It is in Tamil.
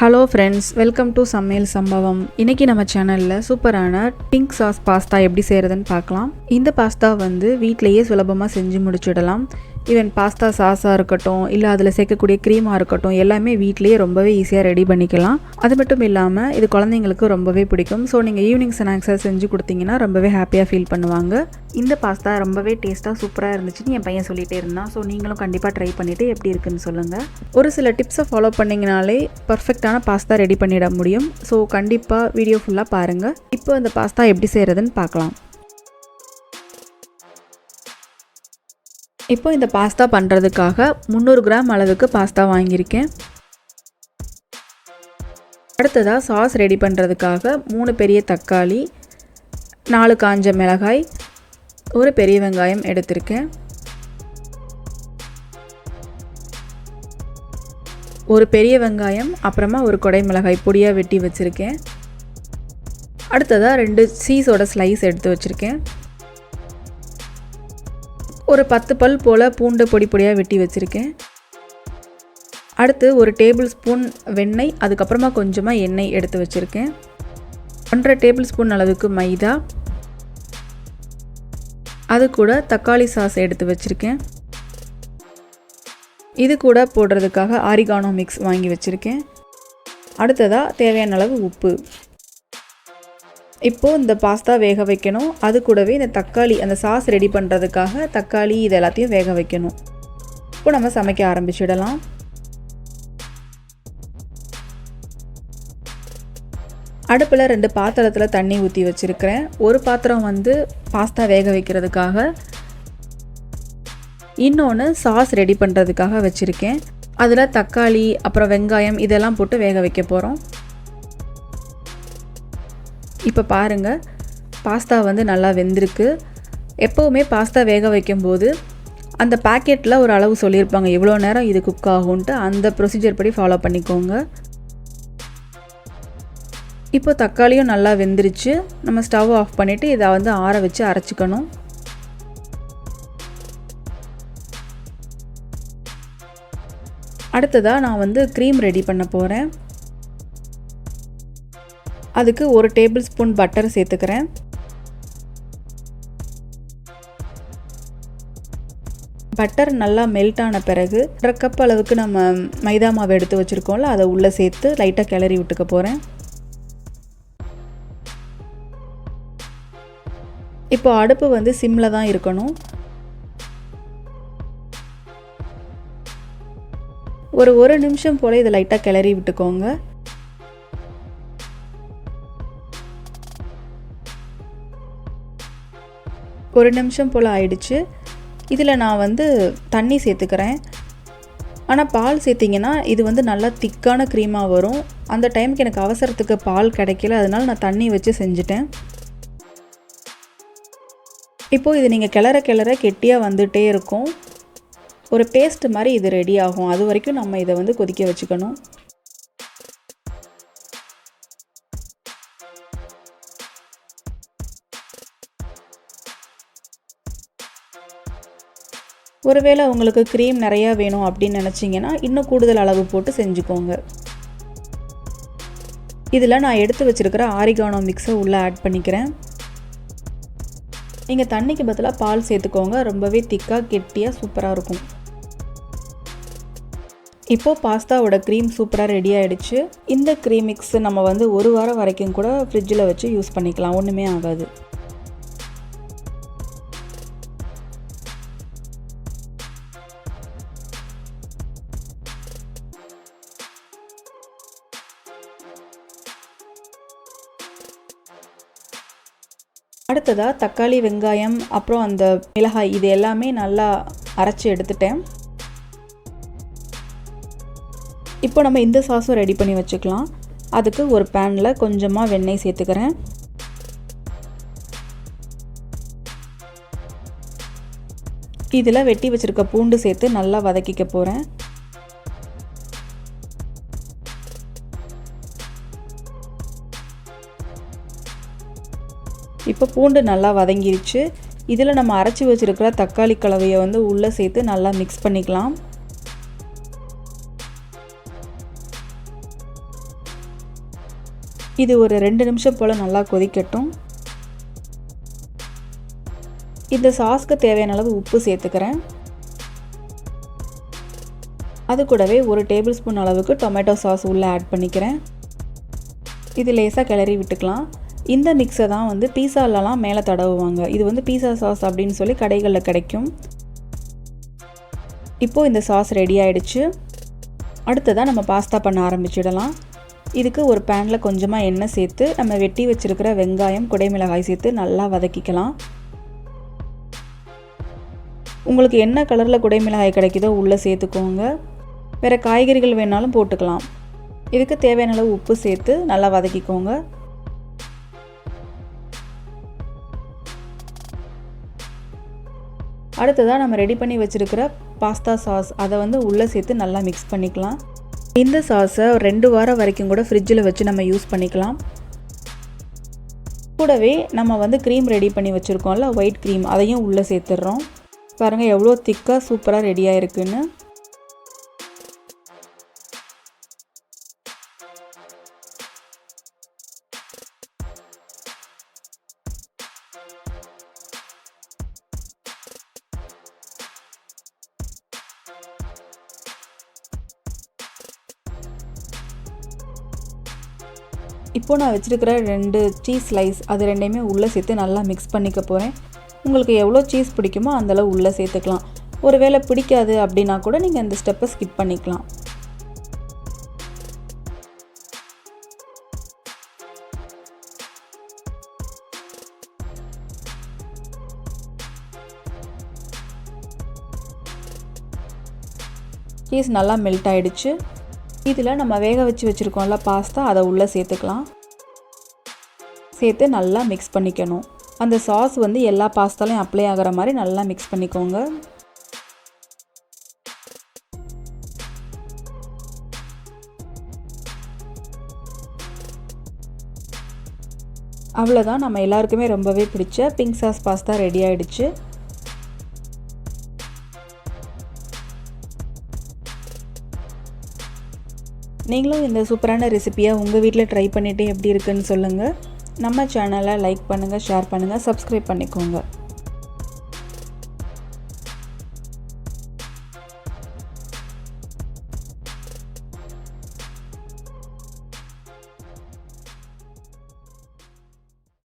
ஹலோ ஃப்ரெண்ட்ஸ் வெல்கம் டு சமையல் சம்பவம் இன்னைக்கு நம்ம சேனலில் சூப்பரான பிங்க் சாஸ் பாஸ்தா எப்படி செய்கிறதுன்னு பார்க்கலாம். இந்த பாஸ்தா வந்து வீட்டிலையே சுலபமாக செஞ்சு முடிச்சிடலாம். ஈவன் பாஸ்தா சாஸாக இருக்கட்டும் இல்லை அதில் சேர்க்கக்கூடிய க்ரீமாக இருக்கட்டும் எல்லாமே வீட்டிலேயே ரொம்பவே ஈஸியாக ரெடி பண்ணிக்கலாம். அது மட்டும் இல்லாமல் இது குழந்தைங்களுக்கு ரொம்பவே பிடிக்கும். ஸோ நீங்கள் ஈவினிங் ஸ்நாக்ஸாக செஞ்சு கொடுத்தீங்கன்னா ரொம்பவே ஹாப்பியாக ஃபீல் பண்ணுவாங்க. இந்த பாஸ்தா ரொம்பவே டேஸ்ட்டாக சூப்பராக இருந்துச்சுன்னு என் பையன் சொல்லிகிட்டே இருந்தான். ஸோ நீங்களும் கண்டிப்பாக ட்ரை பண்ணிவிட்டு எப்படி இருக்குன்னு சொல்லுங்கள் ஒரு சில டிப்ஸை ஃபாலோ பண்ணிங்கனாலே பர்ஃபெக்டான பாஸ்தா ரெடி பண்ணிட முடியும். ஸோ கண்டிப்பாக வீடியோ ஃபுல்லாக பாருங்கள் இப்போ அந்த பாஸ்தா எப்படி செய்கிறதுன்னு பார்க்கலாம். இப்போ இந்த பாஸ்தா பண்ணுறதுக்காக முந்நூறு கிராம் அளவுக்கு பாஸ்தா வாங்கியிருக்கேன். அடுத்ததாக சாஸ் ரெடி பண்ணுறதுக்காக மூணு பெரிய தக்காளி நாலு காஞ்ச மிளகாய் ஒரு பெரிய வெங்காயம் எடுத்திருக்கேன். ஒரு பெரிய வெங்காயம் அப்புறமா ஒரு கொடை மிளகாய் பொடியாக வெட்டி வச்சுருக்கேன். அடுத்ததாக ரெண்டு சீஸோட ஸ்லைஸ் எடுத்து வச்சுருக்கேன். ஒரு பத்து பல் போல் பூண்டு பொடி பொடியாக வெட்டி வச்சுருக்கேன். அடுத்து ஒரு டேபிள் ஸ்பூன் வெண்ணெய் அதுக்கப்புறமா கொஞ்சமாக எண்ணெய் எடுத்து வச்சுருக்கேன். ஒன்றரை டேபிள் ஸ்பூன் அளவுக்கு மைதா. அது கூட தக்காளி சாஸ் எடுத்து வச்சுருக்கேன். இது கூட போடுறதுக்காக ஆரிகானோ மிக்ஸ் வாங்கி வச்சுருக்கேன். அடுத்ததாக தேவையான அளவு உப்பு. இப்போது இந்த பாஸ்தா வேக வைக்கணும். அது கூடவே இந்த தக்காளி அந்த சாஸ் ரெடி பண்ணுறதுக்காக தக்காளி இது எல்லாத்தையும் வேக வைக்கணும். இப்போ நம்ம சமைக்க ஆரம்பிச்சிடலாம். அடுப்பில் ரெண்டு பாத்திரத்தில் தண்ணி ஊற்றி வச்சுருக்கிறேன். ஒரு பாத்திரம் வந்து பாஸ்தா வேக வைக்கிறதுக்காக. இன்னொன்று சாஸ் ரெடி பண்ணுறதுக்காக வச்சுருக்கேன். அதில் தக்காளி அப்புறம் வெங்காயம் இதெல்லாம் போட்டு வேக வைக்க போகிறோம் இப்போ பாருங்கள் பாஸ்தா வந்து நல்லா வெந்திருக்கு. எப்போவுமே பாஸ்தா வேக வைக்கும்போது அந்த பேக்கெட்டில் ஒரு அளவு சொல்லியிருப்பாங்க. எவ்வளோ நேரம் இது குக் ஆகும்ன்ட்டு அந்த ப்ரொசீஜர் படி ஃபாலோ பண்ணிக்கோங்க. இப்போ தக்காளியும் நல்லா வெந்துருச்சு. நம்ம ஸ்டவ் ஆஃப் பண்ணிவிட்டு இதை வந்து ஆற வச்சு அரைச்சிக்கணும். அடுத்ததாக நான் வந்து க்ரீம் ரெடி பண்ண போகிறேன் அதுக்கு ஒரு டேபிள் ஸ்பூன் பட்டர் சேர்த்துக்கிறேன். பட்டர் நல்லா மெல்ட் ஆன பிறகு அரை கப் அளவுக்கு நம்ம மைதா மாவு எடுத்து வச்சுருக்கோம்ல அதை உள்ளே சேர்த்து லைட்டாக கிளறி விட்டுக்க போகிறேன் இப்போ அடுப்பு வந்து சிம்மில் தான் இருக்கணும். ஒரு ஒரு நிமிஷம் போல் இதை லைட்டாக கிளறி விட்டுக்கோங்க. ஒரு நிமிஷம் போல் ஆயிடுச்சு. இதில் நான் வந்து தண்ணி சேர்த்துக்கிறேன். ஆனால் பால் சேர்த்திங்கன்னா இது வந்து நல்லா திக்கான க்ரீமாக வரும். அந்த டைமுக்கு எனக்கு அவசரத்துக்கு பால் கிடைக்கல. அதனால் நான் தண்ணி வச்சு செஞ்சுட்டேன். இப்போது இது நீங்கள் கிளற கிளற கெட்டியாக வந்துகிட்டே இருக்கும். ஒரு பேஸ்ட் மாதிரி இது ரெடி ஆகும். அது வரைக்கும் நம்ம இதை வந்து கொதிக்க வச்சுக்கணும். ஒருவேளை உங்களுக்கு க்ரீம் நிறையா வேணும் அப்படின்னு நினச்சிங்கன்னா இன்னும் கூடுதல் அளவு போட்டு செஞ்சுக்கோங்க. இதில் நான் எடுத்து வச்சுருக்கிற ஆரிகானோ மிக்ஸை உள்ளே ஆட் பண்ணிக்கிறேன். நீங்கள் தண்ணிக்கு பதிலாக பால் சேர்த்துக்கோங்க. ரொம்பவே திக்காக கெட்டியாக சூப்பராக இருக்கும். இப்போது பாஸ்தாவோட க்ரீம் சூப்பராக ரெடி ஆகிடுச்சு இந்த க்ரீம் மிக்ஸ் நம்ம வந்து ஒரு வாரம் வரைக்கும் கூட ஃப்ரிட்ஜில் வச்சு யூஸ் பண்ணிக்கலாம். ஒன்றுமே ஆகாது. அடுத்ததாக தக்காளி வெங்காயம் அப்புறம் அந்த மிளகாய் இது எல்லாமே நல்லா அரைச்சி எடுத்துட்டேன். இப்போ நம்ம இந்த சாஸும் ரெடி பண்ணி வச்சுக்கலாம். அதுக்கு ஒரு பேனில் கொஞ்சமாக வெண்ணெய் சேர்த்துக்கிறேன். இதில் வெட்டி வச்சுருக்க பூண்டு சேர்த்து நல்லா வதக்கிக்க போகிறேன் இப்போ பூண்டு நல்லா வதங்கிருச்சு. இதில் நம்ம அரைச்சி வச்சுருக்கிற தக்காளி கலவையை வந்து உள்ளே சேர்த்து நல்லா மிக்ஸ் பண்ணிக்கலாம். இது ஒரு ரெண்டு நிமிஷம் போல் நல்லா கொதிக்கட்டும். இந்த சாஸ்க்கு தேவையான அளவு உப்பு சேர்த்துக்கிறேன். அது கூடவே ஒரு டேபிள் ஸ்பூன் அளவுக்கு டொமேட்டோ சாஸ் உள்ளே ஆட் பண்ணிக்கிறேன். இது லேசாக கிளறி விட்டுக்கலாம். இந்த மிக்ஸை தான் வந்து பீஸாலலாம் மேலே தடவுவாங்க. இது வந்து பீஸா சாஸ் அப்படின்னு சொல்லி கடைகளில் கிடைக்கும். இப்போது இந்த சாஸ் ரெடி ஆகிடுச்சு அடுத்ததாக நம்ம பாஸ்தா பண்ண ஆரம்பிச்சிடலாம். இதுக்கு ஒரு பேனில் கொஞ்சமாக எண்ணெய் சேர்த்து நம்ம வெட்டி வச்சுருக்கிற வெங்காயம் குடைமிளகாய் சேர்த்து நல்லா வதக்கிக்கலாம். உங்களுக்கு என்ன கலரில் குடைமிளகாய் கிடைக்குதோ உள்ளே சேர்த்துக்கோங்க. வேறு காய்கறிகள் வேணாலும் போட்டுக்கலாம். இதுக்கு தேவையான அளவு உப்பு சேர்த்து நல்லா வதக்கிக்கோங்க. அடுத்ததாக நம்ம ரெடி பண்ணி வச்சுருக்கிற பாஸ்தா சாஸ் அதை வந்து உள்ளே சேர்த்து நல்லா மிக்ஸ் பண்ணிக்கலாம். இந்த சாஸை ரெண்டு வாரம் வரைக்கும் கூட ஃப்ரிட்ஜில் வச்சு நம்ம யூஸ் பண்ணிக்கலாம். கூடவே நம்ம வந்து க்ரீம் ரெடி பண்ணி வச்சுருக்கோம்ல ஒயிட் க்ரீம் அதையும் உள்ளே சேர்த்துட்றோம். பாருங்கள் எவ்வளோ திக்காக சூப்பராக ரெடியாக இருக்குன்னு இப்போது நான் வச்சுருக்கிற ரெண்டு சீஸ் ஸ்லைஸ் அது ரெண்டையுமே உள்ளே சேர்த்து நல்லா மிக்ஸ் பண்ணிக்க போகிறேன் உங்களுக்கு எவ்வளோ சீஸ் பிடிக்குமோ அந்தளவு உள்ளே சேர்த்துக்கலாம். ஒருவேளை பிடிக்காது அப்படின்னா கூட நீங்கள் இந்த ஸ்டெப்பை ஸ்கிப் பண்ணிக்கலாம். சீஸ் நல்லா மெல்ட் ஆகிடுச்சு இதில் நம்ம வேக வச்சு வச்சுருக்கோம்ல பாஸ்தா அதை உள்ளே சேர்த்துக்கலாம். சேர்த்து நல்லா மிக்ஸ் பண்ணிக்கணும். அந்த சாஸ் வந்து எல்லா பாஸ்தாலையும் அப்ளை ஆகிற மாதிரி நல்லா மிக்ஸ் பண்ணிக்கோங்க. அவ்வளோதான். நம்ம எல்லாருக்குமே ரொம்பவே பிடிச்ச பிங்க் சாஸ் பாஸ்தா ரெடி ஆகிடுச்சு நீங்களும் இந்த சூப்பரான ரெசிப்பியை உங்கள் வீட்டில் ட்ரை பண்ணிவிட்டு எப்படி இருக்குன்னு சொல்லுங்கள் நம்ம சேனலை லைக் பண்ணுங்கள் ஷேர் பண்ணுங்கள் சப்ஸ்கிரைப் பண்ணிக்கோங்க.